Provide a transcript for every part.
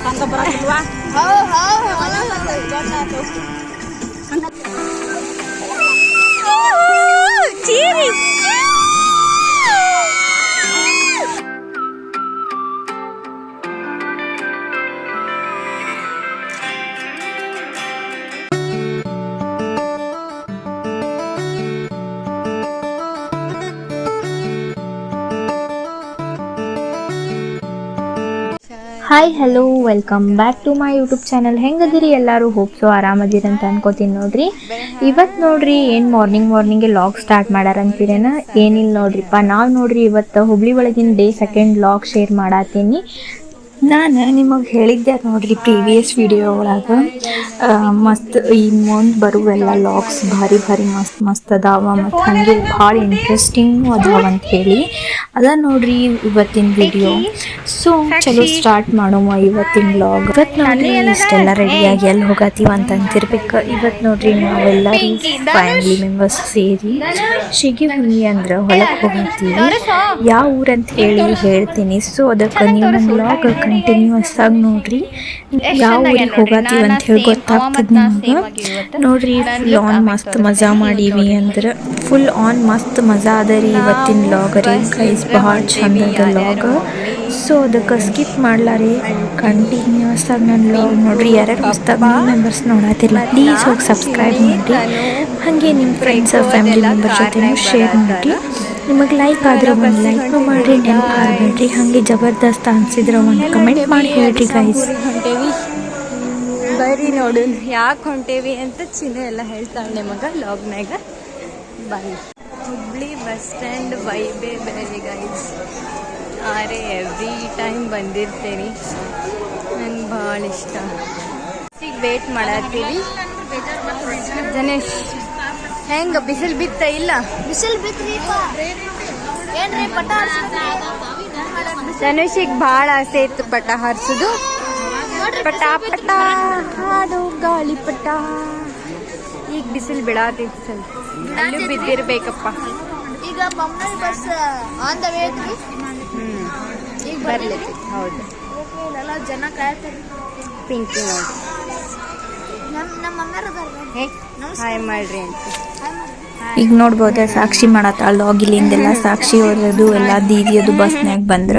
Tante berat dulu ah. Oh, oh. Ciri. Hi hello welcome back to my YouTube channel ಹೆಂಗದಿರಿ ಎಲ್ಲರೂ? ಹೋಪ್ಸು ಆರಾಮದಿರಿ ಅಂತ ಅನ್ಕೋತೀನಿ ನೋಡ್ರಿ. ಇವತ್ತು ನೋಡ್ರಿ ಏನು ಮಾರ್ನಿಂಗ್ ಮಾರ್ನಿಂಗೆ ಲಾಗ್ ಸ್ಟಾರ್ಟ್ ಮಾಡ್ಯಾರ ಅಂತೀರೇನ ಏನಿಲ್ಲ ನೋಡ್ರಿಪ್ಪ, ನಾವು ನೋಡ್ರಿ ಇವತ್ತು ಹುಬ್ಳಿ ಒಳಗಿನ ಡೇ ಸೆಕೆಂಡ್ ಲಾಗ್ ಶೇರ್ ಮಾಡತ್ತೀನಿ ನಾನು ನಿಮಗೆ ಹೇಳಿದ್ದೆ ನೋಡ್ರಿ ಪ್ರೀವಿಯಸ್ ವಿಡಿಯೋ ಒಳಗೆ. ಮಸ್ತ್ ಈ ಮುಂದೆ ಬರುವೆಲ್ಲ ಲಾಗ್ಸ್ ಭಾರಿ ಭಾರಿ ಮಸ್ತ್ ಮಸ್ತ್ ಅದಾವ ಮತ್ತು ಹಾಗೆ ಭಾಳ ಇಂಟ್ರೆಸ್ಟಿಂಗ್ ಅದಾವ ಅಂತ ಹೇಳಿ. ಅದ ನೋಡ್ರಿ ಇವತ್ತಿನ ವಿಡಿಯೋ ಸೊ ಚಲೋ ಸ್ಟಾರ್ಟ್ ಮಾಡೋಮ ಇವತ್ತಿನ ವ್ಲಾಗ್ ಇವತ್ತು ನೋಡ್ರಿ ಇಷ್ಟೆಲ್ಲ ರೆಡಿಯಾಗಿ ಎಲ್ಲಿ ಹೋಗತ್ತೀವಿ ಅಂತ ಅಂತಿರ್ಬೇಕು. ಇವತ್ತು ನೋಡ್ರಿ ನಾವೆಲ್ಲರೂ ಫ್ಯಾಮಿಲಿ ಮೆಂಬರ್ಸ್ ಸೇರಿ ಶಿಗಿ ಹುಲಿ ಅಂದ್ರೆ ಹೊಲಕ್ಕೆ ಹೋಗತ್ತೀವಿ ಯಾವ ಊರಂತ ಹೇಳಿ ಹೇಳ್ತೀನಿ. ಸೊ ಅದಕ್ಕೆ ನನ್ನ ವ್ಲಾಗ್ ಕಂಟಿನ್ಯೂಸ್ ಆಗಿ ನೋಡ್ರಿ. ಯಾವ ಊರಿಗೆ ಹೋಗತ್ತೀವಿ ಅಂತ ಹೇಳಿ ಗೊತ್ತಾಗ್ತದೆ ನಿಮಗೆ. ನೋಡ್ರಿ ಫುಲ್ ಆನ್ ಮಸ್ತ್ ಮಜಾ ಮಾಡೀವಿ ಅಂದ್ರೆ ಫುಲ್ ಆನ್ ಮಸ್ತ್ ಮಜಾ ಅದ ರೀ ಇವತ್ತಿನ ಲಾಗ್ ರೀ. ಗೈಸ್ ಬಹಳ ಚಂದ ಅದ ಲಾಗ್ ಸೊ ಅದಕ್ಕೆ ಸ್ಕಿಪ್ ಮಾಡ್ಲಾರಿ ಕಂಟಿನ್ಯೂಸ್ ಆಗಿ ನನ್ನ ಲಾಗ್ ನೋಡ್ರಿ. ಯಾರ್ಯಾರು ಹೊಸ್ದಾಗ ನ್ಯೂ ಮೆಂಬರ್ಸ್ ನೋಡತ್ತಿಲ್ಲ ಪ್ಲೀಸ್ ಹೋಗಿ ಸಬ್ಸ್ಕ್ರೈಬ್ ಮಾಡಿ ಹಾಗೆ ನಿಮ್ಮ ಫ್ರೆಂಡ್ಸ್ ಫ್ಯಾಮಿಲಿ ಮೆಂಬರ್ ಜೊತೆ ಶೇರ್ ಮಾಡಿ ನಿಮಗೆ ಲೈಕ್ ಆದ್ರೆ ಒಂದು ಲೈಕ್ ಮಾಡಿರಿ ನೆನಪು ಹಾರಬೇಡ್ರಿ ಹಾಗೆ ಜಬರ್ದಸ್ತ್ ಅನ್ಸಿದ್ರೆ ಒಂದು ಕಮೆಂಟ್ ಮಾಡಿ ಹೇಳ್ರಿ ಗೈಸ್ ಹೊಂಟೇವಿ? ಬರ್ರಿ ನೋಡು ಯಾಕೆ ಹೊಂಟೇವಿ ಅಂತ ಚಿನ್ನ ಎಲ್ಲ ಹೇಳ್ತಾಳೆ ನಿಮಗೆ ಲಾಗ್ನಾಗ ಬಾಯ್ ಹುಬ್ಳಿ ಬಸ್ ಸ್ಟ್ಯಾಂಡ್ ವೈಬೇ ಬೇರೆ ಗೈಸ್ ಆರೆ ಎವ್ರಿ ಟೈಮ್ ಬಂದಿರ್ತೀನಿ. ನಂಗೆ ಭಾಳ ಇಷ್ಟ. ಈಗ ವೇಟ್ ಮಾಡತ್ತೀವಿ. ಜನೇಶ್ ಹೆಂಗ? ಬಿಸಿಲು ಬಿತ್ತ ಇಲ್ಲ? ಬಿಸಿಲು ಪಟ ಧನುಷಿಗೆ ಭಾಳ ಆಸೆ ಇತ್ತು ಪಟ ಹಾರಿಸೋದು. ಪಟ ಪಟ ಹಾಡು ಗಾಳಿ ಪಟ. ಈಗ ಬಿಸಿಲು ಬಿಡಾತೈತಿ ಸ್ವಲ್ಪ. ಅಲ್ಲೂ ಬಿದ್ದಿರ್ಬೇಕಪ್ಪ. ಈಗ Bommanahalli bus on the way ಐತ್ರಿ? ಹ್ಮ್. ಈಗ ಬರ್ಲೈತಿ ಹೌದು. ಇಲ್ಲೆಲ್ಲ ಜನ ಕಾಯ್ತಾರೆ ಪಿಂಕಿ ನೋಡಿ. ನಮ್ಮ ನಮ್ಮ ಮಮ್ಮಿಯರ್ ಹಾಯ್ ಮಾಡ್ರಿ ಅಂತ. ಈಗ ನೋಡಬಹುದು ಸಾಕ್ಷಿ ಮಾಡತ್ತಾಳ ಇಲ್ಲಿಂದೆಲ್ಲ ಸಾಕ್ಷಿ ಓದೋದು, ಎಲ್ಲ ದೀದಿಯದು ಬಸ್ನ್ಯಾಗ ಬಂದ್ರ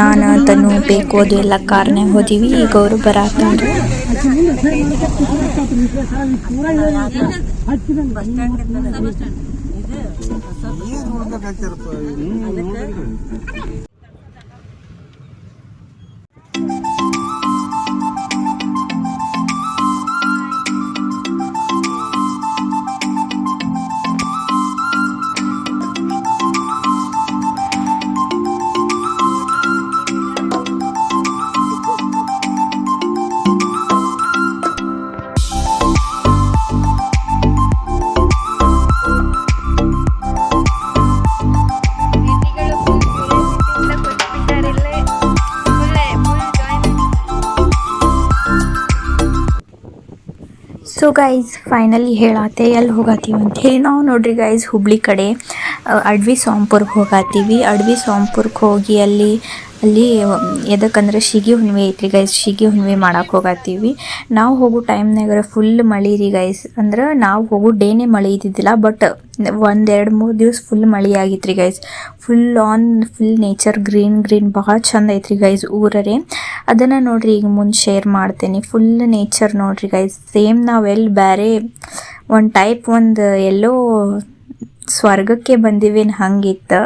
ನಾನು ತನು ಬೇಕು ಅದು ಎಲ್ಲ ಕಾರ್ನ್ಯಾಗ ಹೋದಿವಿ, ಈಗ ಅವರು ಬರಾತಾರ. ಸೊ ಗೈಸ್ ಫೈನಲಿ ಹೇಳತ್ತೆ ಎಲ್ಲಿ ಹೋಗತ್ತೀವಿ ಅಂತ ಹೇಳಿ. ನಾವು ನೋಡ್ರಿ ಗೈಸ್ ಹುಬ್ಳಿ ಕಡೆ ಅಡ್ವಿ ಸೋಂಪುರ್ಗೆ ಹೋಗತ್ತೀವಿ ಅಡ್ವಿ ಸೋಂಪುರ್ಗೆ ಹೋಗಿ ಅಲ್ಲಿ ಅಲ್ಲಿ ಎದಕ್ಕಂದ್ರೆ ಶಿಗಿ ಹುಣ್ಣಿಮೆ ಐತ್ರಿ ಗೈಸ್ ಶಿಗಿ ಹುಣ್ಣಿಮೆ ಮಾಡಕ್ಕೆ ಹೋಗತ್ತೀವಿ ನಾವು ಹೋಗೋ ಟೈಮ್ನಾಗ ಫುಲ್ ಮಳೆ ರೀ ಗೈಸ್ ಅಂದ್ರೆ ನಾವು ಹೋಗೋ ಡೇನೇ ಮಳೆ ಇದ್ದಿದ್ದಿಲ್ಲ ಬಟ್ ಒಂದೆರಡು ಮೂರು ದಿವಸ ಫುಲ್ ಮಳೆ ಆಗಿತ್ತು ರೀ guys full on full nature green green ಭಾಳ ಚಂದ ಐತ್ರಿ ಗೈಸ್ ಊರರೇ. ಅದನ್ನು ನೋಡ್ರಿ ಈಗ ಮುಂದೆ ಶೇರ್ ಮಾಡ್ತೇನೆ. ಫುಲ್ ನೇಚರ್ ನೋಡ್ರಿ ಗೈಸ್ ಸೇಮ್ ನಾವು ಎಲ್ಲಿ ಬೇರೆ ಒಂದು ಟೈಪ್ ಒಂದು ಎಲ್ಲೋ ಸ್ವರ್ಗಕ್ಕೆ ಬಂದಿವೇನು ಹಂಗಿತ್ತು.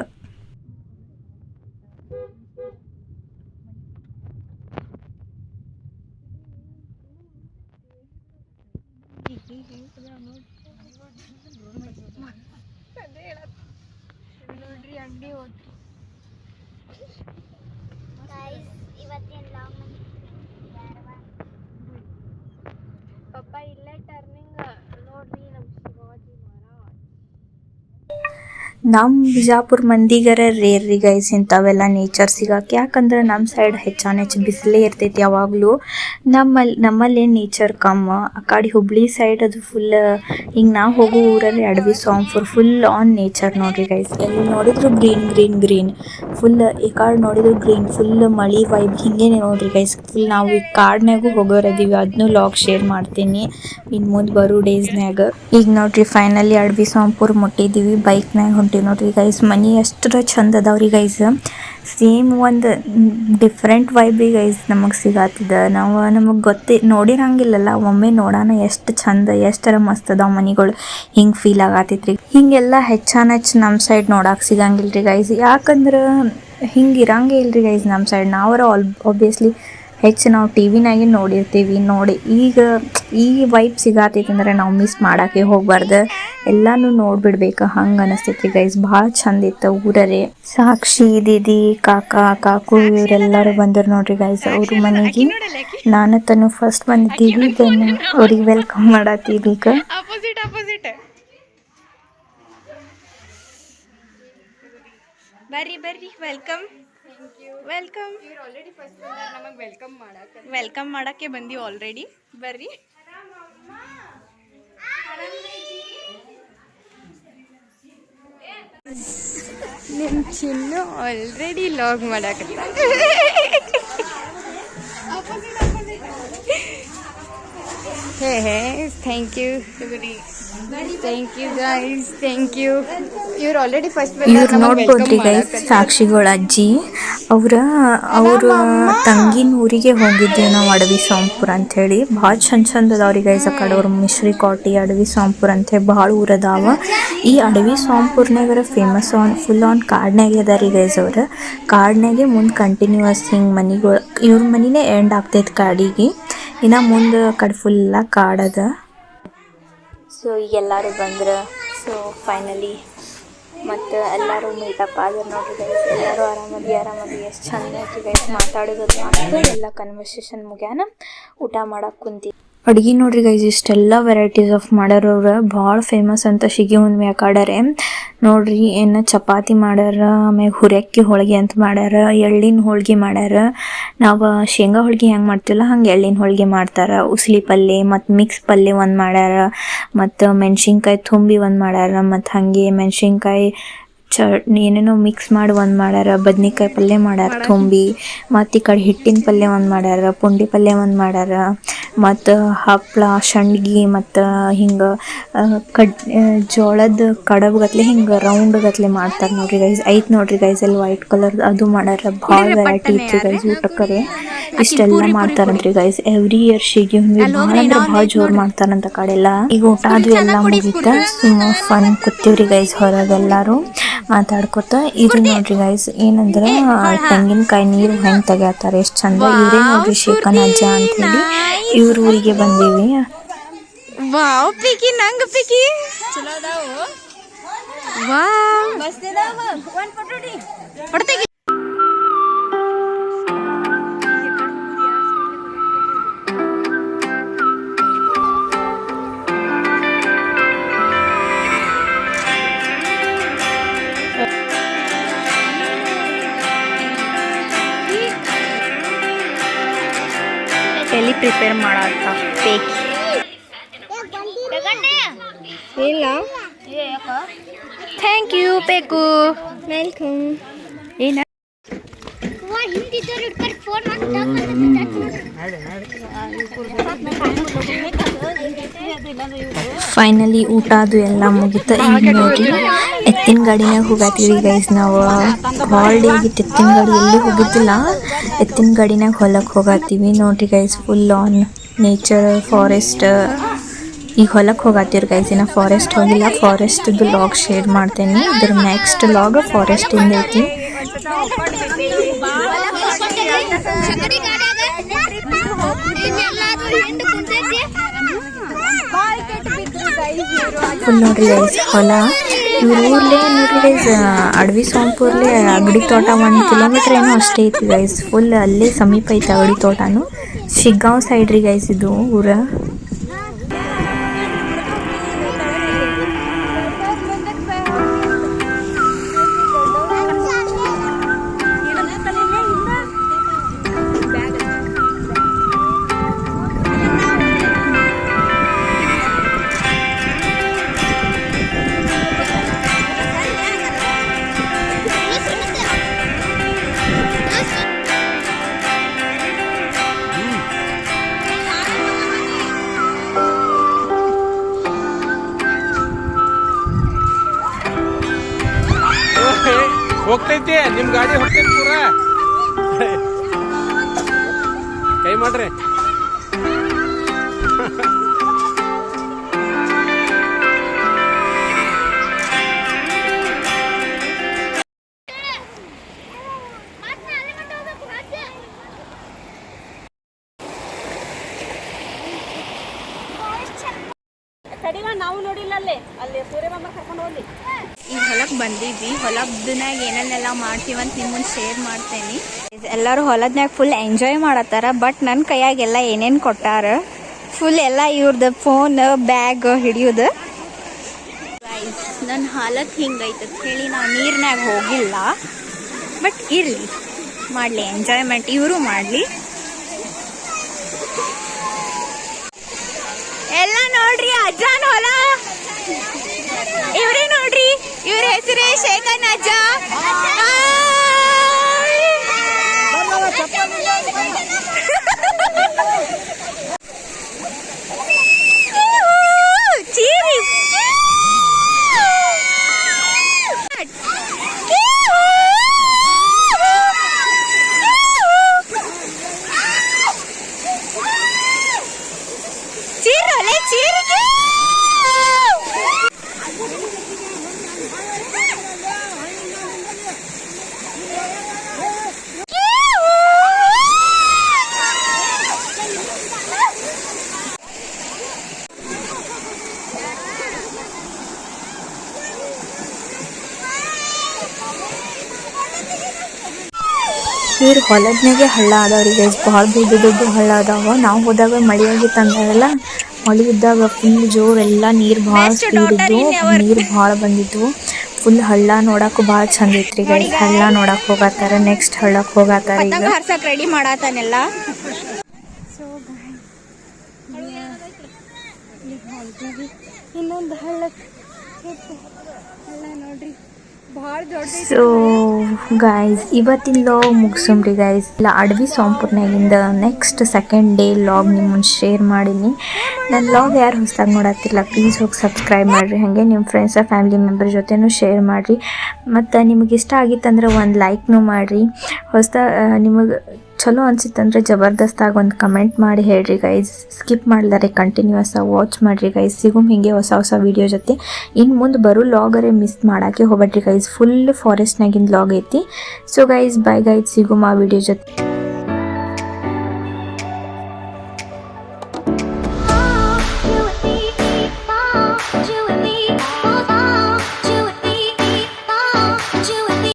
ಇವತ್ತಿನ ಲಾಗ್ ಪಪ್ಪ ಇಲ್ಲೇ ಟರ್ನಿಂಗ್ ನೋಡ್ರಿ ನಮ್ಮ ಶಿವಾಜಿ ಮಹಾರಾಜ್ ನಮ್ಮ ಬಿಜಾಪುರ ಮಂದಿಗರ ರೇರಿ ಗೈಸ್ ಇಂಥವೆಲ್ಲ ನೇಚರ್ ಸಿಗಕ್ಕೆ. ಯಾಕಂದ್ರೆ ನಮ್ಮ ಸೈಡ್ ಹೆಚ್ಚಾನ ಹೆಚ್ಚು ಬಿಸಿಲೇ ಇರ್ತೈತಿ ಯಾವಾಗಲೂ. ನಮ್ಮಲ್ಲಿ ನಮ್ಮಲ್ಲಿ ನೇಚರ್ ಕಮ್ಮ ಆ ಕಡೆ ಹುಬ್ಳಿ ಸೈಡ್ ಅದು ಫುಲ್ ಹಿಂಗೆ ನಾವು ಹೋಗೋ ಊರಲ್ಲಿ Adavi Somapur full on nature ನೋಡ್ರಿ ಗೈಸ್ ಎಲ್ಲಿ ನೋಡಿದ್ರು ಗ್ರೀನ್ ಗ್ರೀನ್ ಗ್ರೀನ್ ಫುಲ್ ಈ ಕಾಡು ನೋಡಿದ್ರು ಗ್ರೀನ್ ಫುಲ್ ಮಳಿ ವೈಬ್ ಹಿಂಗೆ ನೋಡ್ರಿ ಗೈಸ್ ಫುಲ್ ನಾವು ಈ ಕಾಡ್ನಾಗೂ ಹೋಗೋರದೀವಿ. ಅದನ್ನೂ ಲಾಗ್ ಶೇರ್ ಮಾಡ್ತೀನಿ. ಇನ್ನು ಮುಂದೆ ಬರೋ ಡೇಸ್ನಾಗ ಈಗ ನೋಡ್ರಿ ಫೈನಲಿ ಅಡವಿ ಸಾಂಪುರ್ ಮುಟ್ಟಿದ್ದೀವಿ ಬೈಕ್ನಾಗ ಹೊಂಟಿವಿ ಹೊಂಟೀವಿ ನೋಡ್ರಿ ಗೈಸ್ ಮನಿ ಎಷ್ಟರ ಚಂದ ಅದಾವ್ರಿ ಗೈಸ್ ಸೇಮ್ ಒಂದು ಡಿಫ್ರೆಂಟ್ ವೈಬ್ ಗೈಸ್ ನಮಗೆ ಸಿಗಾತಿದ. ನಾವು ನಮಗೆ ಗೊತ್ತೇ, ನೋಡಿರಂಗಿಲ್ಲಲ್ಲ, ಒಮ್ಮೆ ನೋಡೋಣ ಎಷ್ಟು ಚಂದ ಎಷ್ಟರ ಮಸ್ತ್ ಅದಾವ ಮನಿಗಳು. ಹಿಂಗೆ ಫೀಲ್ ಆಗತೈತ್ರಿ ಹಿಂಗೆಲ್ಲ ಹೆಚ್ಚಾನ ಹೆಚ್ಚು ನಮ್ಮ ಸೈಡ್ ನೋಡಕ್ಕೆ ಸಿಗಂಗಿಲ್ಲ ರೀ ಗೈಸ್ ಯಾಕಂದ್ರೆ ಹಿಂಗೆ ಇರಂಗೇ ಇಲ್ರಿ ಗೈಸ್ ನಮ್ಮ ಸೈಡ್ ನಾವರ ಆಲ್ ಒಬ್ವಿಯಸ್ಲಿ ಹೆಚ್ಚು ನಾವು ಟಿ ವಿನಾಗೆ ನೋಡಿರ್ತೀವಿ. ನೋಡಿ, ಈಗ ಈ ವೈಬ್ ಸಿಗಾತೈತೆ ನಾವು ಮಿಸ್ ಮಾಡೋಕ್ಕೆ ಹೋಗ್ಬಾರ್ದು. ಎಲ್ಲಾನು ನೋಡ್ಬಿಡ್ಬೇಕು. ಹಂಗ ಅನಸ್ತೈತಿ ಗೈಸ್ ಬಹಳ ಚಂದ ಇತ್ತು ಊರರೆ. ಸಾಕ್ಷಿ, ದೀದಿ, ಕಾಕ, ಕಾಕು ಇವರೆಲ್ಲರೂ ಬಂದರು ನೋಡ್ರಿ ಗೈಸ್ ಅವ್ರ ಮನೆಗೆ ನಾನು ತನು ಫಸ್ಟ್ ಬಂದಿದ್ದೀವಿ ಅವ್ರಿಗೆ ವೆಲ್ಕಮ್ ಮಾಡತ್ತೀವಿ ಈಗ. ಬರ್ರಿ ಬರ್ರಿ. ವೆಲ್ಕಮ್ ವೆಲ್ಕಮ್ ನಮಗೆ ವೆಲ್ಕಮ್ ಮಾಡಕ್ಕೆ ವೆಲ್ಕಮ್ ಮಾಡಕ್ಕೆ ಬಂದೀವಿ ಆಲ್ರೆಡಿ ಬರ್ರಿ. ನಿಮ್ಮ ಚಿನ್ನು ಆಲ್ರೆಡಿ ಲಾಗ್ ಮಾಡಕ್ಕೆ hey hey thank you thank you guys thank you ಇವ್ರು ಆಲ್ರೆಡಿ ಫಸ್ಟ್ ಇವ್ರು ನೋಡ್ಬೋದ್ರಿ ಗೈಸ್ ಸಾಕ್ಷಿಗಳ ಅಜ್ಜಿ. ಅವ್ರ ಅವ್ರ ತಂಗಿನ ಊರಿಗೆ ಹೋಗಿದ್ದೀವಿ ನಾವು ಅಡವಿ ಸೋಂಪುರ ಅಂತ ಹೇಳಿ. ಭಾಳ ಚಂದ ಚಂದ ಅದಾವ್ರಿ ಗೈಸ್ ಆ ಕಡೆ ಅವ್ರ ಮಿಶ್ರಿ ಕೋಟಿ ಅಡವಿ ಸೋಂಪುರ ಅಂತ ಹೇಳಿ ಭಾಳ ಊರದಾವ ಈ ಅಡವಿ ಸೋಂಪುರ್ನಾಗರ ಫೇಮಸ್ ಆನ್ ಫುಲ್ ಆನ್ ಕಾಡ್ನಾಗೆ ಅದಾರಿ ಗೈಸ್ ಅವ್ರ. ಕಾಡ್ನಾಗೆ ಮುಂದೆ ಕಂಟಿನ್ಯೂಸ್ ಹಿಂಗೆ ಮನಿಗಳು ಇವ್ರ ಮನಿನೇ ಎಂಡ್ ಆಗ್ತೈತೆ ಕಾಡಿಗೆ. ಇನ್ನ ಮುಂದೆ ಕಡೆ ಫುಲ್ಲ ಕಾಡದ ಸೊ ಈಗ ಎಲ್ಲರೂ ಬಂದ್ರೆ ಸೊ ಫೈನಲಿ ಮತ್ತು ಎಲ್ಲರೂ ಮೀಟಪ್ ಆದ್ರೆ ನೋಡ್ರಿ ಗೈಸ್ ಎಲ್ಲರೂ ಆರಾಮದಿ ಆರಾಮದಿ, ಎಷ್ಟು ಚಂದ ಐತಿ ಗೈಸ್ ಮಾತಾಡೋದು ಅಂತ ಎಲ್ಲ ಕನ್ವರ್ಸೇಷನ್ ಮುಗ್ಯಾನ, ಊಟ ಮಾಡಕ್ಕೆ ಕುಂತಿ. ಅಡುಗೆ ನೋಡ್ರಿ ಗೈಸ್ ಇಷ್ಟೆಲ್ಲ ವೆರೈಟೀಸ್ ಆಫ್ ಮಾಡ್ಯಾರ ಅವ್ರು, ಭಾಳ ಫೇಮಸ್ ಅಂತ ಶಿಗಿ ಹುಣ್ಣಿಮೆ ಯಾಕಾಡ್ಯಾರೆ ನೋಡ್ರಿ, ಏನು ಚಪಾತಿ ಮಾಡ್ಯಾರ ಆಮೇಲೆ ಹುರಕ್ಕಿ ಹೋಳಿಗೆ ಅಂತ ಮಾಡ್ಯಾರ, ಎಳ್ಳಿನ ಹೋಳಿಗೆ ಮಾಡ್ಯಾರ ನಾವು ಶೇಂಗಾ ಹೋಳಿಗೆ ಹೆಂಗೆ ಮಾಡ್ತೀವಲ್ಲ ಹಂಗೆ ಎಳ್ಳಿನ ಹೋಳಿಗೆ ಮಾಡ್ತಾರೆ. ಉಸ್ಲಿ ಪಲ್ಯ ಮತ್ತು ಮಿಕ್ಸ್ ಪಲ್ಯ ಒಂದು ಮಾಡ್ಯಾರ. ಮತ್ತು ಮೆಣಸಿನ್ಕಾಯಿ ತುಂಬಿ ಒಂದು ಮಾಡ್ಯಾರ. ಮತ್ತು ಹಾಗೆ ಮೆಣಸಿನ್ಕಾಯಿ ಚಟ್ನಿ ಏನೇನೋ ಮಿಕ್ಸ್ ಮಾಡಿ ಒಂದು ಮಾಡ್ಯಾರ. ಬದ್ನಿಕಾಯಿ ಪಲ್ಯ ಮಾಡ್ಯಾರ ತುಂಬಿ. ಮತ್ತು ಈ ಕಡೆ ಹಿಟ್ಟಿನ ಪಲ್ಯ ಒಂದು ಮಾಡ್ಯಾರ. ಪುಂಡಿ ಪಲ್ಯ ಒಂದು ಮಾಡ್ಯಾರ. ಮತ್ತು ಹಪ್ಪಳ ಸಂಡ್ಗಿ ಮತ್ತು ಹಿಂಗೆ ಕಡ್ ಜೋಳದ ಹಿಂಗೆ ರೌಂಡ್ ಗತ್ಲೆ ಮಾಡ್ತಾರೆ ನೋಡ್ರಿ ಗೈಸ್ ಐತ್ ನೋಡ್ರಿ ಗೈಸ್ ಅಲ್ಲಿ ವೈಟ್ ಕಲರ್ ಅದು ಮಾಡ್ಯಾರ ಭಾಳ ವೆರೈಟಿ ಇತ್ತು ಗೈಸ್ ಊಟಕ್ಕರೆ ಇಷ್ಟೆಲ್ಲ ಮಾಡ್ತಾರಂತ್ರಿ ಗೈಸ್ ಎವ್ರಿ ಇಯರ್ ಶಿಗಿ ಭಾಳ ಅಂದ್ರೆ ಭಾಳ ಜೋರ್ ಮಾಡ್ತಾರಂತ ಕಡೆ ಎಲ್ಲ. ಈಗ ಊಟ ಅದು ಎಲ್ಲ ಮುಗಿತ? ಸುಮ್ಮ ಫನ್ ಕೂತೀವ್ರಿ ಗೈಸ್ ಹೊರಗೆಲ್ಲಾರು. ಮಾತಾಡ್ಕೊತ ಇದು ನೋಡ್ರಿ ಗೈಸ್ ಏನಂದ್ರೆ ತೆಂಗಿನಕಾಯಿ ನೀರು ಹೆಂಗ್ ತೆಗೆತಾರ ಎಷ್ಟ್ ಚಂದ ಇವ್ರೇ ನೋಡ್ರಿ ಶೇಖನ್ ಅಜ್ಜ ಅಂತ ಹೇಳಿ. ಇವ್ರ ಊರಿಗೆ ಬಂದೀವಿ. ವಾವ್ ಪಿಕಿ ನಂಗ ಪಿಕಿ. ಚಲೋ ಅದಾವು. ವಾವ್. ಮಸ್ತ್ ಅದಾವ ಒಂದ್ ಫೋಟೋ ತೆಗಿ ಎಲ್ಲಿ ಪ್ರಿಪೇರ್ ಮಾಡತ್ತ ಬೇಕಿ ಇಲ್ಲ. ಥ್ಯಾಂಕ್ ಯು ಬೇಕು ವೆಲ್ಕಮ್ ಫೈನಲಿ ಊಟ ಅದು ಎಲ್ಲ ಮುಗಿತ. ಈಗ ನೋಡಿ ಎತ್ತಿನ ಗಾಡಿನಾಗ ಹೋಗತ್ತೀವಿ ಗೈಸ್ ನಾವು. ಹಾಲ್ಡೇ ಆಗಿತ್ತು ಎತ್ತಿನ ಗಾಡಿ ಎಲ್ಲಿ ಹೋಗಿದ್ದಿಲ್ಲ. ಎತ್ತಿನ ಗಾಡಿನಾಗ ಹೊಲಕ್ಕೆ ಹೋಗತ್ತೀವಿ ನೋಡ್ರಿ guys full on nature forest ಈಗ ಹೊಲಕ್ಕೆ ಹೋಗತ್ತೀವಿ ಗೈಸ್ ಇನ್ನು ಫಾರೆಸ್ಟ್ ಹೋಗಿಲ್ಲ. ಫಾರೆಸ್ಟ್ದು ಲಾಗ್ ಶೇರ್ ಮಾಡ್ತೇನೆ. ಇದ್ರ ನೆಕ್ಸ್ಟ್ ಲಾಗ್ ಫಾರೆಸ್ಟಿಂದ ಐತಿ. ಫುಲ್ ನೋಡ್ರಿ ಗೈಸ್ ಹೊಲ. ಇವ್ರ ಊರ್ಲೇ ನೋಡ್ರಿ ಗೈಸ್ ಅಡವಿ ಸೋಂಪುರ್ಲೆ ಅಗಡಿ ತೋಟ ಒಂದು ಕಿಲೋಮೀಟರ್ ಏನೋ ಅಷ್ಟೇ ಐತಿ ಗೈಸ್ ಫುಲ್ ಅಲ್ಲೇ ಸಮೀಪ ಐತೆ ಅಗಡಿ ತೋಟನು. ಶಿಗ್ಗಾಂವ್ ಸೈಡ್ ರೀ ಗೈಸ್ ಇದು ಊರ. ಪೂರ ಕೈ ಮಾಡ್ರಿ. ಈ ಹೊಲಕ್ಕೆ ಬಂದಿದ್ವಿ. ಹೊಲದ್ನಾಗ ಏನೇನೆಲ್ಲ ಮಾಡ್ತೀವಂತ ನಿಮ್ಮ ಮುಂದೆ ಶೇರ್ ಮಾಡ್ತೇನೆ. ಎಲ್ಲರೂ ಹೊಲದ್ನಾಗ ಫುಲ್ ಎಂಜಾಯ್ ಮಾಡತ್ತಾರ ಬಟ್ ನನ್ನ ಕೈಯಾಗೆಲ್ಲ ಏನೇನು ಕೊಟ್ಟಾರ ಫುಲ್ ಎಲ್ಲ ಇವ್ರದ್ದು ಫೋನ್ ಬ್ಯಾಗ್ ಹಿಡಿಯೋದು. ನನ್ನ ಹಾಲತ್ ಹಿಂಗೈತೆ. ಹೇಳಿ ನಾ ನೀರ್ನಾಗ ಹೋಗಿಲ್ಲ ಬಟ್ ಇರಲಿ. ಮಾಡಲಿ ಎಂಜಾಯ್ಮೆಂಟ್ ಇವರು ಮಾಡಲಿ. ಎಲ್ಲ ನೋಡ್ರಿ, ಅಜ್ಜಾನ್ ಹೊಲ. ಇವ್ರೇ ನೋಡ್ರಿ ಇವ್ರ ಹೆಸರೇ ಶೇಖರ್ ಅಜ್ಜ ಇವ್ರ ಹೊಲದ್ನಾಗೆ ಹಳ್ಳ ಅದಾವ್ರಿ ಗೈಸ್ ಭಾಳ ದೊಡ್ಡ ದೊಡ್ಡ ಹಳ್ಳ ಅದಾವ. ನಾವು ಹೋದಾಗ ಮಳೆ ಆಗಿತ್ತು ಅಂದಾಗೆಲ್ಲ ಮಳೆ ಇದ್ದಾಗ ಫುಲ್ ಜೋರ್ ಎಲ್ಲ ನೀರ್ ಭಾಳ ಸ್ಪೀಡ್ ಇದ್ವು ನೀರ್ ಭಾಳ ಬಂದಿದ್ವು ಫುಲ್ ಹಳ್ಳ ನೋಡಕ್ಕೂ ಭಾಳ ಚಂದ ಐತ್ರಿ ಗೈಸ್ ಹಳ್ಳ ನೋಡಕ್ ಹೋಗತ್ತಾರ ನೆಕ್ಸ್ಟ್ ಹಳ್ಳಕ್ಕೆ ಹೋಗತ್ತಾರ ಈಗ. ಹಾರ್ಸಕ್ ರೆಡಿ ಮಾಡತ್ತಾನೆಲ್ಲ ಇನ್ನೊಂದು ಹಳ್ಳ ಹಳ್ಳ ನೋಡ್ರಿ. ಸೊ ಗಾಯ್ಸ್ ಇವತ್ತಿನ ಲಾಗ್ ಮುಗಿಸೋಮ್ರಿ ಗೈಸ್ ಇಲ್ಲ, ಅಡವಿ ಸೋಂಪುರ್ನಾಗಿಂದ ನೆಕ್ಸ್ಟ್ ಸೆಕೆಂಡ್ ಡೇ ಲಾಗ್ ನಿಮ್ಮನ್ನು ಶೇರ್ ಮಾಡೀನಿ. ನನ್ನ ಲಾಗ್ ಯಾರು ಹೊಸದಾಗಿ ನೋಡತ್ತಿಲ್ಲ ಪ್ಲೀಸ್ ಹೋಗಿ ಸಬ್ಸ್ಕ್ರೈಬ್ ಮಾಡಿರಿ. ಹಾಗೆ ನಿಮ್ಮ ಫ್ರೆಂಡ್ಸ್ ಫ್ಯಾಮಿಲಿ ಮೆಂಬರ್ ಜೊತೆನೂ ಶೇರ್ ಮಾಡಿರಿ. ಮತ್ತು ನಿಮಗೆ ಇಷ್ಟ ಆಗಿತ್ತಂದ್ರೆ ಒಂದು ಲೈಕ್ನೂ ಮಾಡಿರಿ. ಹೊಸ ನಿಮಗೆ ಚಲೋ ಅನ್ಸಿತ್ತಂದ್ರೆ ಜಬರ್ದಸ್ತಾಗಿ ಒಂದು ಕಮೆಂಟ್ ಮಾಡಿ ಹೇಳ್ರಿ ಗೈಸ್ ಸ್ಕಿಪ್ ಮಾಡ್ಲಾರೆ ಕಂಟಿನ್ಯೂಸ್ ಆಗಿ ವಾಚ್ ಮಾಡಿರಿ ಗೈಸ್ ಸಿಗುಮ್ ಹಿಂಗೆ ಹೊಸ ಹೊಸ ವಿಡಿಯೋ ಜೊತೆ. ಇನ್ನು ಮುಂದೆ ಬರೋ ಲಾಗರೇ ಮಿಸ್ ಮಾಡೋಕ್ಕೆ ಹೋಗ್ಬೇಡ್ರಿ ಗೈಸ್ ಫುಲ್ ಫಾರೆಸ್ಟ್ನಾಗಿಂದ ಲಾಗ್ ಐತಿ. ಸೊ ಗೈಸ್ ಬೈ ಗೈಸ್ ಸಿಗುಮ್ ಆ ವಿಡಿಯೋ ಜೊತೆ.